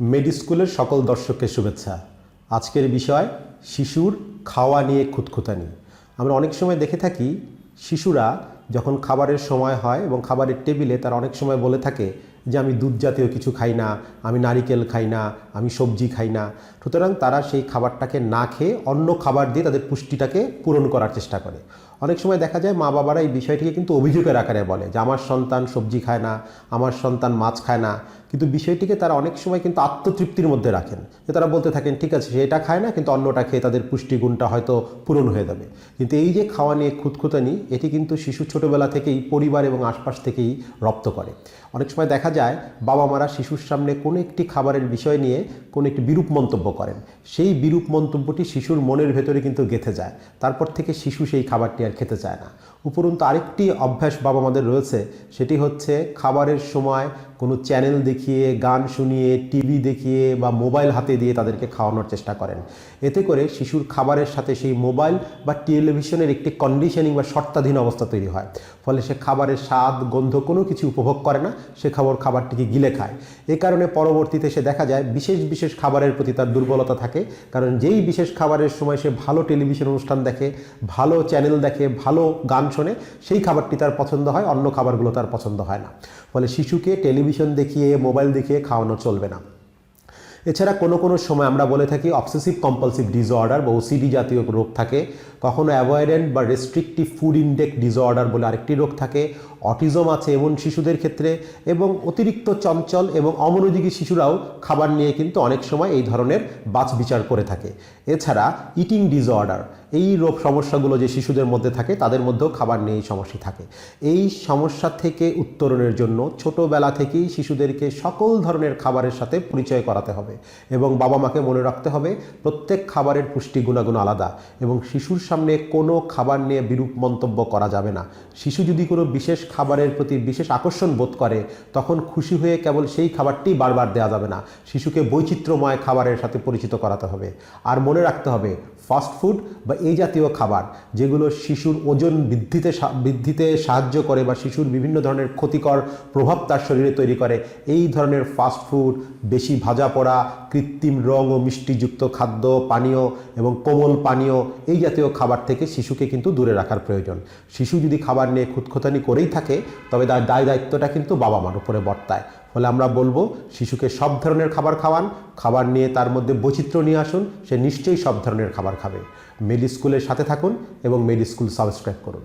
মেডি স্কুলের সকল দর্শককে শুভেচ্ছা। আজকের বিষয়, শিশুর খাওয়া নিয়ে খুঁতখুতানি। আমরা অনেক সময় দেখে থাকি, শিশুরা যখন খাবারের সময় হয় এবং খাবারের টেবিলে তারা অনেক সময় বলে থাকে যে, আমি দুধ জাতীয় কিছু খাই না, আমি নারিকেল খাই না, আমি সবজি খাই না। সুতরাং তারা সেই খাবারটাকে না খেয়ে অন্য খাবার দিয়ে তাদের পুষ্টিটাকে পূরণ করার চেষ্টা করে। অনেক সময় দেখা যায় মা বাবারা এই বিষয়টিকে কিন্তু অভিযোগের আকারে বলে যে, আমার সন্তান সবজি খায় না, আমার সন্তান মাছ খায় না। কিন্তু বিষয়টিকে তারা অনেক সময় কিন্তু আত্মতৃপ্তির মধ্যে রাখেন। যে তারা বলতে থাকেন, ঠিক আছে, সে এটা খায় না, কিন্তু অন্যটা খেয়ে তাদের পুষ্টিগুণটা হয়তো পূরণ হয়ে যাবে। কিন্তু এই যে খাওয়া নিয়ে খুঁতখুতানি, এটি কিন্তু শিশু ছোটোবেলা থেকেই পরিবার এবং আশপাশ থেকেই রপ্ত করে। অনেক সময় দেখা যায় বাবা মারা শিশুর সামনে কোনো একটি খাবারের বিষয় নিয়ে কোনো একটি বিরূপ মন্তব্য করেন। সেই বিরূপ মন্তব্যটি শিশুর মনের ভেতরে কিন্তু গেঁথে যায়। তারপর থেকে শিশু সেই খাবারটি আর খেতে চায় না। উপরন্তু আরেকটি অভ্যাস বাবা মাদের রয়েছে, সেটি হচ্ছে খাবারের সময় কোনো চ্যানেল দেখিয়ে, গান শুনিয়ে টিভি দেখিয়ে বা মোবাইল হাতে দিয়ে তাদেরকে খাওয়ানোর চেষ্টা করেন। এতে করে শিশুর খাবারের সাথে সেই মোবাইল বা টেলিভিশনের একটি কন্ডিশনিং বা শর্তাধীন অবস্থা তৈরি হয়। ফলে সে খাবারের স্বাদ, গন্ধ কোনো কিছু উপভোগ করে না, সে খাবার, খাবারটিকে গিলে খায়। এ কারণে পরবর্তীতে সে দেখা যায় বিশেষ বিশেষ খাবারের প্রতি তার দুর্বলতা থাকে। কারণ যেই বিশেষ খাবারের সময় সে ভালো টেলিভিশন অনুষ্ঠান দেখে, ভালো চ্যানেল দেখে, ভালো গান শোনে, সেই খাবারটি তার পছন্দ হয়, অন্য খাবারগুলো তার পছন্দ হয় না। ফলে শিশুকে টেলিভিশন দেখিয়ে, মোবাইল দেখিয়ে খাওয়ানো চলবে না। এছাড়া কোনো কোনো সময় আমরা বলে থাকি অবসেসিভ কম্পালসিভ ডিসঅর্ডার বা ওসিডি জাতীয় রোগ থাকে। কখনো অ্যাভয়েডেন্ট বা রেস্ট্রিকটিভ ফুড ইনটেক ডিসঅর্ডার বলে আরেকটি রোগ থাকে। অটিজম আছে এমন শিশুদের ক্ষেত্রে এবং অতিরিক্ত চঞ্চল এবং অমনোযোগী শিশুরাও খাবার নিয়ে কিন্তু অনেক সময় এই ধরনের বাছ বিচার করে থাকে। এছাড়া ইটিং ডিসঅর্ডার, এই রোগ সমস্যাগুলো যে শিশুদের মধ্যে থাকে, তাদের মধ্যেও খাবার নিয়ে সমস্যা থাকে। এই সমস্যা থেকে উত্তরণের জন্য ছোটোবেলা থেকেই শিশুদেরকে সকল ধরনের খাবারের সাথে পরিচয় করাতে হবে এবং বাবা মাকে মনে রাখতে হবে, প্রত্যেক খাবারের পুষ্টি গুণাগুণ আলাদা এবং শিশুর সামনে কোনো খাবার নিয়ে বিরূপ মন্তব্য করা যাবে না। শিশু যদি কোনো বিশেষ খাবারের প্রতি বিশেষ আকর্ষণ বোধ করে, তখন খুশি হয়ে কেবল সেই খাবারটি বারবার দেওয়া যাবে না। শিশুকে বৈচিত্র্যময় খাবারের সাথে পরিচিত করাতে হবে। আর মনে রাখতে হবে ফাস্ট ফুড বা এই জাতীয় খাবার, যেগুলো শিশুর ওজন বৃদ্ধিতে বৃদ্ধিতে সাহায্য করে বা শিশুর বিভিন্ন ধরনের ক্ষতিকর প্রভাব তার শরীরে তৈরি করে, এই ধরনের ফাস্ট ফুড বেশি ভাজা পোড়া, কৃত্রিম রং ও মিষ্টিযুক্ত খাদ্য, পানীয় এবং কোমল পানীয়, এই জাতীয় খাবার থেকে শিশুকে কিন্তু দূরে রাখার প্রয়োজন। শিশু যদি খাবার নিয়ে খুঁতখুতানি করেই থাকে, তবে তার দায় দায়িত্বটা কিন্তু বাবা মার উপরে বর্তায়। ফলে আমরা বলব, শিশুকে সব ধরনের খাবার খাওয়ান খাবার নিয়ে তার মধ্যে বৈচিত্র্য নিয়ে আসুন, সে নিশ্চয়ই সব ধরনের খাবার খাবে। মেডি স্কুলের সাথে থাকুন এবং মেডি স্কুল সাবস্ক্রাইব করুন।